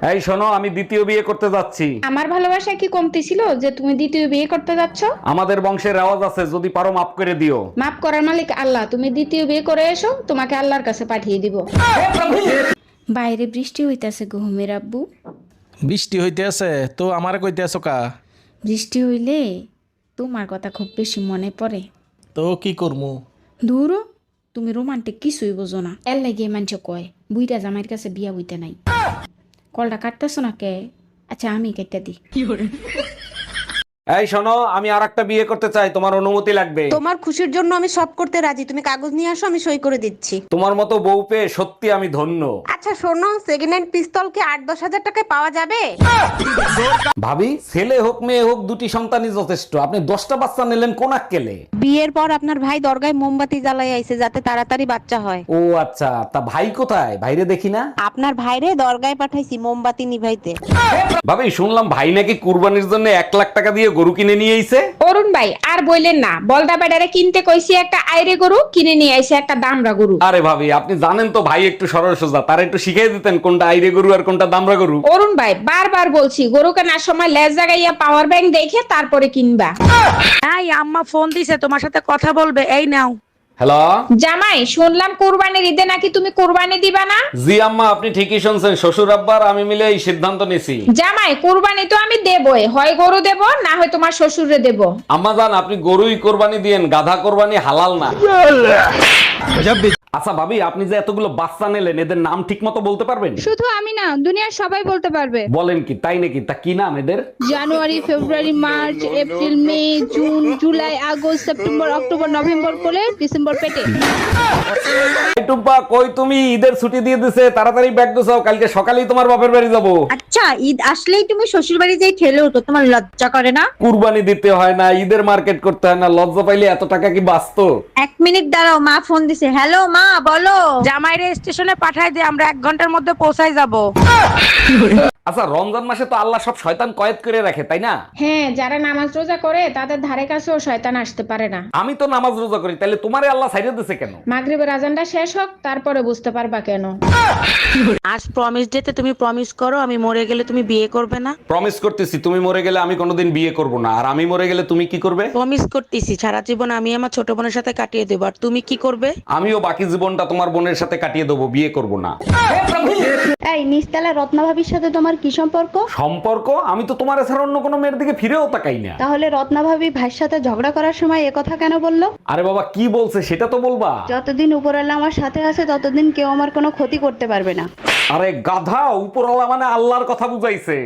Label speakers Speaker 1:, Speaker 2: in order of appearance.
Speaker 1: এই শোনো আমি দ্বিতীয় বিয়ে করতে যাচ্ছি।
Speaker 2: আমার ভালোবাসা কি কমতি ছিল যে তুমি দ্বিতীয় বিয়ে করতে যাচ্ছ?
Speaker 1: আমাদের বংশের রেওয়াজ আছে যদি পারো মাফ করে দিও।
Speaker 2: মাফ করার মালিক আল্লাহ তুমি দ্বিতীয় বিয়ে করে এসো তোমাকে আল্লাহর কাছে পাঠিয়ে দিব। বাইরে বৃষ্টি হইতাছে গহুমের আব্বু।
Speaker 3: বৃষ্টি হইতে আছে তো আমার কইতে আছো কা?
Speaker 2: বৃষ্টি হইলে তোমার কথা খুব বেশি মনে পড়ে।
Speaker 3: তো কি করমু?
Speaker 2: দূর তুমি রোমান্টিক কিছুই বোঝো না। এর লাগে মানুষ কয় বুইটা জামাইয়ের কাছে বিয়া হইতে নাই। কলটা কাটতেছো না কে আচ্ছা আমি কেটে দিই।
Speaker 1: এই শোনো আমি আর একটা বিয়ে করতে চাই তোমার অনুমতি লাগবে।
Speaker 4: তোমার খুশির জন্য আমি সব করতে রাজি। তুমি কাগজ নিয়ে আসো আমি সই করে দিচ্ছি।
Speaker 1: তোমার মতো বউ পেয়ে সত্যি আমি ধন্য।
Speaker 4: আচ্ছা শোনো সেকেন্ড হ্যান্ড পিস্তল কি আট দশ হাজার টাকায় পাওয়া যাবে?
Speaker 1: ভাবি ছেলে হোক মেয়ে হোক দুটি সন্তানই যথেষ্ট। আপনি দশটা বাচ্চা নিলেন কোন কেলে
Speaker 4: বিয়ের পর আপনার ভাই দরগায় মোমবাতি জ্বালাই আইছে যাতে তাড়াতাড়ি বাচ্চা হয়।
Speaker 1: ও আচ্ছা তা ভাই কোথায়? ভাইরে দেখি না?
Speaker 4: আপনার ভাইরে দরগায় পাঠাইছি মোমবাতি নিভাইতে।
Speaker 1: ভাবি শুনলাম ভাই নাকি কুরবানির জন্য এক লাখ টাকা দিয়ে গরু কিনে নিয়ে আইছে?
Speaker 2: অরুণ ভাই আর বললেন না। বলদা বেডারে কিনতে কইছি একটা আইরে গরু কিনে নিয়ে আইছে একটা দামরা গরু।
Speaker 1: আরে ভাবি আপনি জানেন তো ভাই একটু সরল সোজা তার একটু শিখিয়ে দিতেন কোনটা আইরে গরু আর কোনটা দামরা গরু।
Speaker 2: অরুণ ভাই বারবার বলছি গরু কেনার সময় লেজ জাগাইয়া পাওয়ার ব্যাংক দেখে তারপরে কিনবা।
Speaker 5: এই আম্মা ফোন দিছে তোমার সাথে কথা বলবে এই নাও।
Speaker 1: হ্যালো
Speaker 2: জামাই শুনলাম কোরবানির ঈদে নাকি তুমি কোরবানি দিবা না?
Speaker 1: জি আম্মা আপনি ঠিকই শুনছেন। শ্বশুর আব্বার আমি মিলে এই সিদ্ধান্ত নিছি।
Speaker 2: জামাই কোরবানি তো আমি দেবই। হয় গরু দেব না হয় তোমার শ্বশুরে দেব।
Speaker 1: আম্মা জান আপনি গরুই কোরবানি দিয়েন গাধা কোরবানি হালাল না। আচ্ছা ভাবি আপনি যে এতগুলো বাচ্চা নিলেন এদের নাম ঠিক মতো বলতে পারবেন?
Speaker 6: শুধু আমি না দুনিয়ার সবাই বলতে পারবে।
Speaker 1: বলেন কি তাই নাকি? তা কি নাম এদের?
Speaker 6: January February March April May June July August September October November করে ডিসেম্বর পেটে।
Speaker 1: টুম্পা কই তুমি? ঈদের ছুটি দিয়ে দিছে তাড়াতাড়ি ব্যাগ গোছাও কালকে সকালেই তোমার বাপের বাড়ি যাব।
Speaker 4: আচ্ছা ঈদ আসলেই তুমি শ্বশুর বাড়ি যাই ঠেলে তো তোমার লজ্জা করে না?
Speaker 1: কুরবানি দিতে হয় না ঈদের মার্কেট করতে হয় না লজ্জা পাইলে এত টাকা কি বাঁচতো?
Speaker 4: এক মিনিট দাঁড়াও মা ফোন দিছে। হ্যালো মা বলো।
Speaker 5: জামাইরে স্টেশনে পাঠাই দে আমরা এক ঘণ্টার মধ্যে পৌঁছায় যাব।
Speaker 1: আচ্ছা রমজান মাসে তো আল্লাহ সব শয়তান কয়েদ করে রাখে তাই না?
Speaker 2: হ্যাঁ যারা নামাজ রোজা করে তাদের ধারে কাছেও শয়তান আসতে পারে না।
Speaker 1: আমি তো নামাজ রোজা করি তাহলে তোমারে আল্লাহ ছাইড়ে দিছে কেন?
Speaker 2: মাগরিবের আজানটা শেষ হোক তারপরে বুঝতে পারবা কেন।
Speaker 5: আজ প্রমিস ডেতে তুমি প্রমিস করো আমি মরে গেলে তুমি বিয়ে করবে না।
Speaker 1: প্রমিস করতেছি তুমি মরে গেলে আমি কোনোদিন বিয়ে করব না। আর আমি মরে গেলে তুমি কি করবে?
Speaker 5: প্রমিস করতেছি সারা জীবন আমি আমার ছোট বোনের সাথে কাটিয়ে দেবো আর তুমি কি করবে?
Speaker 1: আমিও বাকি জীবনটা তোমার বোনের সাথে কাটিয়ে দেবো বিয়ে করব না।
Speaker 6: এই নিস্তালা রত্না ভাবির সাথে তোমার কি সম্পর্ক?
Speaker 1: সম্পর্ক? আমি তো তোমার ছাড়া অন্য কোনো মেয়ের দিকে ফিরেও তাকাই না।
Speaker 6: তাহলে রত্না ভাবি ভাইয়ের সাথে ঝগড়া করার সময় এ কথা কেন বলল?
Speaker 1: আরে বাবা কি বলছে সেটা তো বলবা।
Speaker 6: যতদিন উপরওয়ালা আমার সাথে আছে ততদিন কেউ আমার কোনো ক্ষতি করতে পারবে না।
Speaker 1: আরে গাধা উপরওয়ালা মানে আল্লাহর কথা বুঝাইছে।